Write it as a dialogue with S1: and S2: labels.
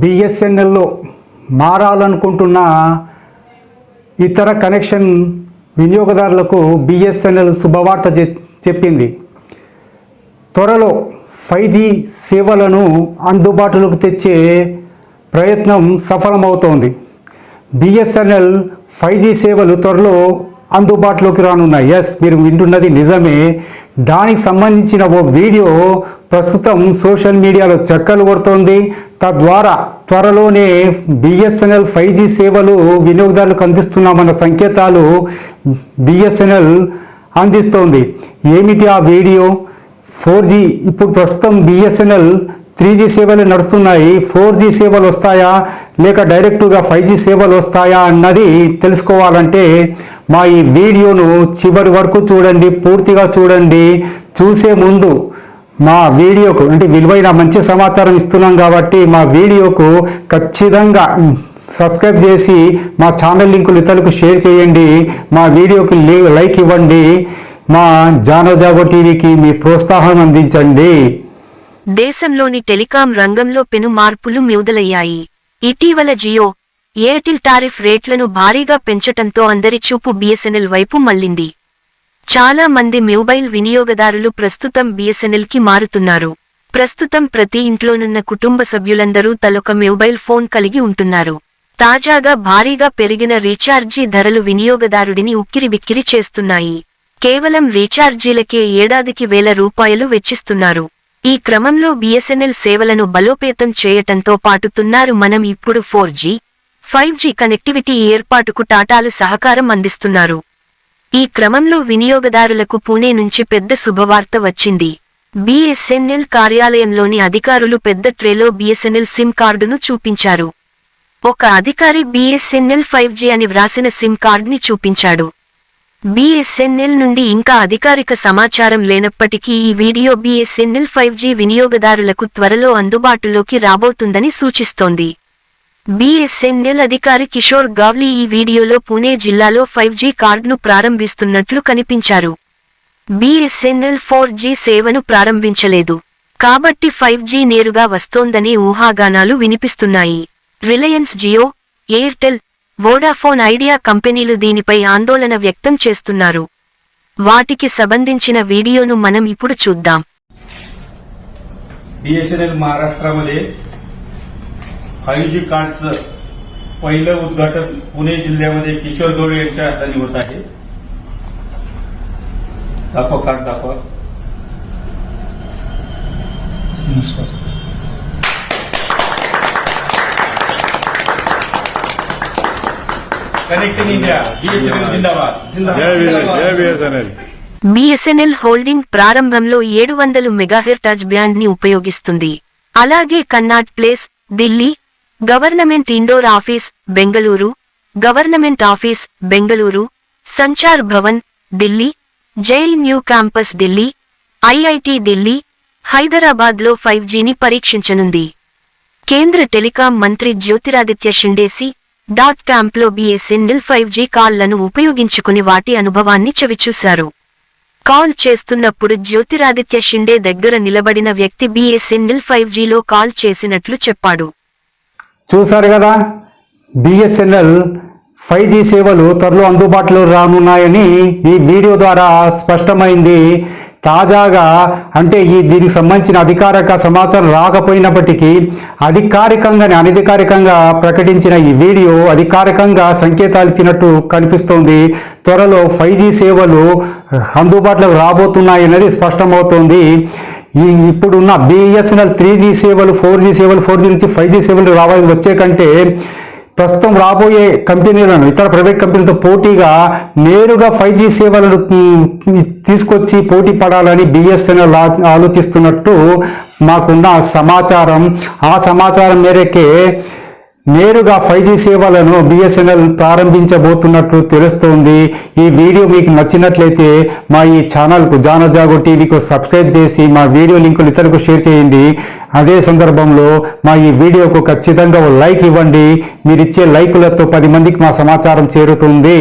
S1: బిఎస్ఎన్ఎల్లో మారాలనుకుంటున్న ఇతర కనెక్షన్ వినియోగదారులకు బిఎస్ఎన్ఎల్ శుభవార్త చెప్పింది. త్వరలో ఫైవ్ జీ సేవలను అందుబాటులోకి తెచ్చే ప్రయత్నం సఫలమవుతోంది. బిఎస్ఎన్ఎల్ ఫైవ్ జీ సేవలు త్వరలో అందుబాటులోకి రానున్నాయి ఎస్ మీరు వింటున్నది నిజమే. దానికి సంబంధించిన ఓ వీడియో ప్రస్తుతం సోషల్ మీడియాలో చక్కలు కొడుతోంది. తద్వారా త్వరలోనే బిఎస్ఎన్ఎల్ ఫైవ్ జీ సేవలు వినియోగదారులకు అందిస్తున్నామన్న సంకేతాలు బిఎస్ఎన్ఎల్ అందిస్తోంది. ఏమిటి ఆ వీడియో? ఫోర్ జీ ఇప్పుడు ప్రస్తుతం బిఎస్ఎన్ఎల్ త్రీ జీ సేవలు నడుస్తున్నాయి. ఫోర్ జీ సేవలు వస్తాయా? లేక డైరెక్టుగా ఫైవ్ జీ సేవలు వస్తాయా అన్నది తెలుసుకోవాలంటే మా ఈ వీడియోను చివరి వరకు చూడండి పూర్తిగా చూడండి. చూసే ముందు మా వీడియోకు అంటే విలువైన మంచి సమాచారం ఇస్తున్నాం కాబట్టి మా వీడియోకు ఖచ్చితంగా సబ్స్క్రైబ్ చేసి మా ఛానల్ లింకులు ఇతరులకు షేర్ చేయండి. మా వీడియోకి లే- లైక్ ఇవ్వండి. మా జానో జాగో టీవీకి మీ ప్రోత్సాహం అందించండి.
S2: దేశంలోని టెలికాం రంగంలో పెను మార్పులు మొదలయ్యాయి ఇటీవల జియో ఎయిర్టెల్ టారిఫ్ రేట్లను భారీగా పెంచటంతో అందరి చూపు బిఎస్ఎన్ఎల్ వైపు మళ్ళింది చాలా మంది మొబైల్ వినియోగదారులు ప్రస్తుతం బిఎస్ఎన్ఎల్కి మారుతున్నారు. ప్రస్తుతం ప్రతి ఇంట్లోనున్న కుటుంబ సభ్యులందరూ తలొక మొబైల్ ఫోన్ కలిగి ఉంటున్నారు. తాజాగా భారీగా పెరిగిన రీఛార్జీ ధరలు వినియోగదారుడిని ఉక్కిరిబిక్కిరి చేస్తున్నాయి. కేవలం రీఛార్జీలకే ఏడాదికి వేల రూపాయలు వెచ్చిస్తున్నారు. ఈ క్రమంలో బిఎస్ఎన్ఎల్ సేవలను బలోపేతం చేయటంతో పాటుతున్నారు మనం ఇప్పుడు four G five G connectivity ఏర్పాటుకు టాటాలు సహకారం అందిస్తున్నారు. ఈ క్రమంలో వినియోగదారులకు పూణే నుంచి పెద్ద శుభవార్త వచ్చింది. బిఎస్ఎన్ఎల్ కార్యాలయంలోని అధికారులు పెద్ద ట్రేలో బిఎస్ఎన్ఎల్ సిమ్ కార్డును చూపించారు. ఒక అధికారి బిఎస్ఎన్ఎల్ ఫైవ్ జీ అని వ్రాసిన సిమ్ కార్డ్ని చూపించాడు. బిఎస్ఎన్ఎల్ నుండి ఇంకా అధికారిక సమాచారం లేనప్పటికీ ఈ వీడియో బిఎస్ఎన్ఎల్ ఫైవ్ జీ వినియోగదారులకు త్వరలో అందుబాటులోకి రాబోతుందని సూచిస్తోంది. బిఎస్ఎన్ఎల్ అధికారి కిషోర్ గావ్లీ ఈ వీడియోలో పుణే జిల్లాలో ఫైవ్ జీ కార్డును ప్రారంభిస్తున్నట్లు కనిపించారు బిఎస్ఎన్ఎల్ ఫోర్ జీ సేవను ప్రారంభించలేదు కాబట్టి ఫైవ్ జీ నేరుగా వస్తోందనే ఊహాగానాలు వినిపిస్తున్నాయి Reliance Jio Airtel Vodafone Idea కంపెనీలు దీనిపై ఆందోళన వ్యక్తం చేస్తున్నారు వాటికి సంబంధించిన వీడియోను మనం ఇప్పుడు చూద్దాం
S3: बीएसएनएल महाराष्ट्रामध्ये फाईव्ह जी कार्डचं पहिलं उद्घाटन पुणे जिल्ह्यामध्ये किशोर गवळे यांच्या हाताने होत आहे दाखवा कार्ड दाखवा कनेक्टिंग इंडिया बीएसएनएल जिंदाबाद
S4: जय बी जय बीएसएनएल
S2: బిఎస్ఎన్ఎల్ హోల్డింగ్ ప్రారంభంలో ఏడు వందలు మెగాహెర్టాజ్ బ్యాండ్ ని ఉపయోగిస్తుంది అలాగే Connaught place Delhi government indoor office Bengaluru. Government office Bengaluru. Sanchar Bhavan Delhi. Jail new campus Delhi. IIT Delhi. హైదరాబాద్లో ఫైవ్ జీని పరీక్షించనుంది. కేంద్ర టెలికాం మంత్రి జ్యోతిరాదిత్య షిండేసి డాట్ క్యాంప్లో బీఎస్ఎన్ఎల్ ఫైవ్ జీ కాల్లను ఉపయోగించుకుని వాటి అనుభవాన్ని చవిచూశారు. కాల్ చేస్తున్నప్పుడు జ్యోతిరాదిత్య షిండే దగ్గర నిలబడిన వ్యక్తి బీఎస్ఎన్ఎల్ ఫైవ్ జీలో కాల్ చేసినట్లు చెప్పాడు.
S1: చూశారు కదా? బిఎస్ఎన్ఎల్ ఫైవ్ జీ సేవలు త్వరలో అందుబాటులో రానున్నాయని ఈ వీడియో ద్వారా స్పష్టమైంది. తాజాగా అంటే ఈ దీనికి సంబంధించిన అధికారిక సమాచారం రాకపోయినప్పటికీ అధికారికంగానే అనధికారికంగా ప్రకటించిన ఈ వీడియో అధికారికంగా సంకేతాలు ఇచ్చినట్టు కనిపిస్తోంది. త్వరలో ఫైవ్ జీ సేవలు అందుబాటులోకి రాబోతున్నాయన్నది స్పష్టమవుతోంది. ఈ ఇప్పుడున్న బిఎస్ఎన్ఎల్ త్రీ జీ సేవలు ఫోర్ జీ సేవలు ఫోర్ జీ నుంచి ఫైవ్ జీ సేవలు రావాలి వచ్చే కంటే ప్రస్తుతం రాబోయే కంపెనీలను ఇతర ప్రైవేట్ కంపెనీలతో పోటీగా నేరుగా ఫైవ్ జీ సేవలను తీసుకొచ్చి పోటీ పడాలని బిఎస్ఎన్ఎల్ ఆలోచిస్తున్నట్టు మాకున్న సమాచారం. ఆ సమాచారం మేరకే నేరుగా ఫైవ్ జీ సేవలను బిఎస్ఎన్ఎల్ ప్రారంభించబోతున్నట్లు తెలుస్తోంది. ఈ వీడియో మీకు నచ్చినట్లయితే మా ఈ ఛానల్కు జానజాగో టీవీకు సబ్స్క్రైబ్ చేసి మా వీడియో లింకులు ఇతరులకు షేర్ చేయండి. అదే సందర్భంలో మా ఈ వీడియోకు ఖచ్చితంగా ఓ లైక్ ఇవ్వండి. మీరిచ్చే లైకులతో పది మందికి మా సమాచారం చేరుతుంది.